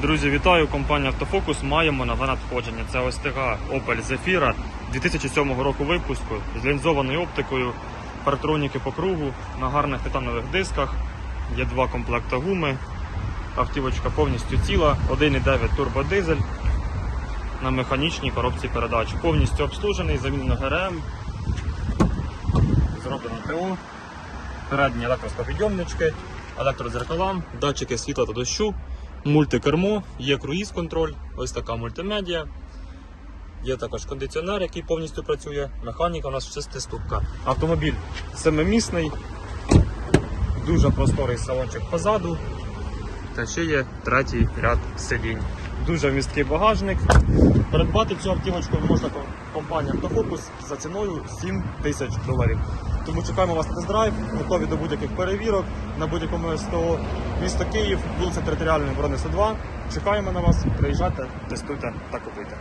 Друзі, вітаю! Компанія Автофокус. Маємо нове надходження. Це ОСТГ Opel Zafira 2007 року випуску з лінзованою оптикою, партроніки по кругу, на гарних титанових дисках. Є два комплекти гуми. Автівочка повністю ціла, 1,9 турбодизель на механічній коробці передач. Повністю обслужений, замінено ГРМ, зроблено ТО, передні електросклопідйомнички, електродзеркала, датчики світла та дощу, мультикермо, є круїз-контроль, ось така мультимедіа. Є також кондиціонер, який повністю працює. Механіка у нас шестиступка. Автомобіль семимісний, дуже просторий салончик позаду. Та ще є третій ряд сидінь. Дуже вмісткий багажник. Придбати цю автівочку можна компанія Автофокус за ціною 7 тисяч доларів. Тому чекаємо вас на тест-драйв, готові до будь-яких перевірок на будь-якому СТО. Місто Київ, вулиця Територіальної оборони 102. Чекаємо на вас, приїжджайте, тестуйте та купуйте.